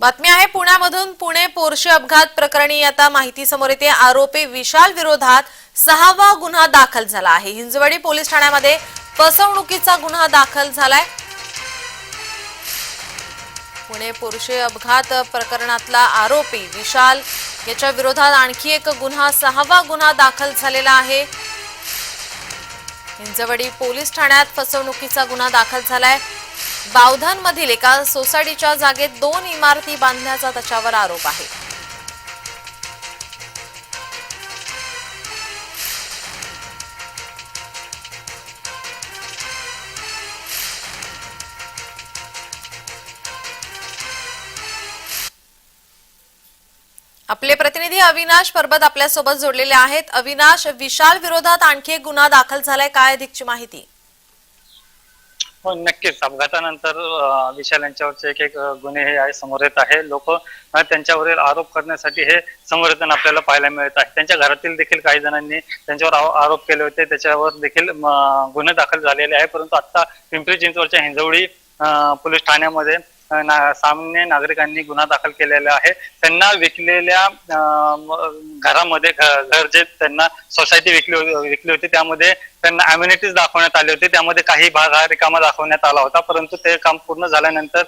बातमी आहे पुण्यामधून पुणे पोर्शे अपघात प्रकरणी आता माहिती समोर येते. आरोपी विशाल विरोधात सहावा गुन्हा दाखल झाला आहे. हिंजवडी पोलीस ठाण्यामध्ये फसवणुकीचा गुन्हा दाखल झालाय. पुणे पोर्शे अपघात प्रकरणातला आरोपी विशाल याच्या विरोधात आणखी एक गुन्हा सहावा गुन्हा दाखल झालेला आहे. हिंजवडी पोलीस ठाण्यात फसवणुकीचा गुन्हा दाखल झालाय. बावधन मधील एका सोसायटीच्या जागेत दोन इमारती बांधण्याचा त्याच्यावर आरोप आहे. आपले प्रतिनिधी अविनाश परबत आपल्यासोबत जोडलेले आहेत. अविनाश विशाल विरोधात आणखी एक गुन्हा दाखल झालाय. काय अधिकची माहिती? हो नक्कीच. अपघातानंतर विशाल यांच्यावरचे एक एक गुन्हे हे आहे समोर येत आहे. लोक त्यांच्यावरील आरोप करण्यासाठी हे समोर येताना आपल्याला पाहायला मिळत आहे. त्यांच्या घरातील देखील काही जणांनी त्यांच्यावर आरोप केले होते. त्याच्यावर देखील गुन्हे दाखल झालेले आहे. परंतु आता पिंपरी चिंचवडच्या हिंजवडी पोलीस ठाण्यामध्ये ना- सामान्य नागरिकांनी गुन्हा दाखल केलेला आहे. त्यांना विकलेल्या घरामध्ये घर जे त्यांना सोसायटी विकली होती विकली होती त्यामध्ये त्यांना अम्युनिटीज दाखवण्यात आले होते. त्यामध्ये काही भाग हा रिकामा दाखवण्यात आला होता. परंतु ते काम पूर्ण झाल्यानंतर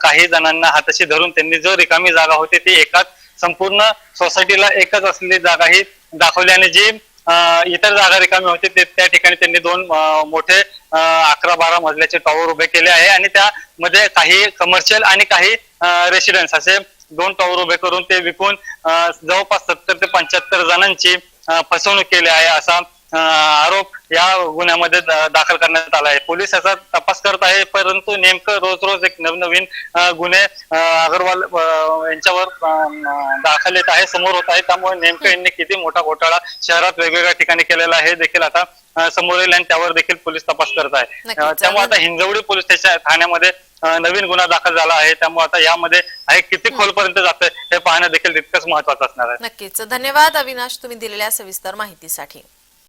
काही जणांना हाताशी धरून त्यांनी जो रिकामी जागा होती ती एकाच संपूर्ण सोसायटीला एकच असलेली जागा ही दाखवली. आणि जी इतर जागा रिकामी होती ते त्या ठिकाणी त्यांनी दोन मोठे अकरा बारा मजल्याचे टॉवर उभे केले आहे आणि त्यामध्ये काही कमर्शियल आणि काही रेसिडेन्स असे दोन टॉवर उभे करून ते विकून जवळपास सत्तर ते पंच्याहत्तर जणांची फसवणूक केली आहे असा आरोप या गुन्ह्यामध्ये दाखल करण्यात आला आहे. पोलीस याचा तपास करत आहे परंतु नेमकं रोज रोज एक नवनवीन गुन्हे अगरवाल यांच्यावर दाखल येत आहे समोर होत आहे. त्यामुळे नेमकं यांनी किती मोठा घोटाळा शहरात वेगवेगळ्या ठिकाणी केलेला आहे देखील आता समोर येईल आणि त्यावर देखील पोलीस तपास करत आहे. त्यामुळे आता हिंजवडी पोलीस स्टेशन ठाण्यामध्ये नवीन गुन्हा दाखल झाला आहे. त्यामुळे आता यामध्ये आहे किती खोलपर्यंत जातंय हे पाहणं देखील तितकंच महत्वाचं असणार आहे. नक्कीच. धन्यवाद अविनाश तुम्ही दिलेल्या सविस्तर माहितीसाठी.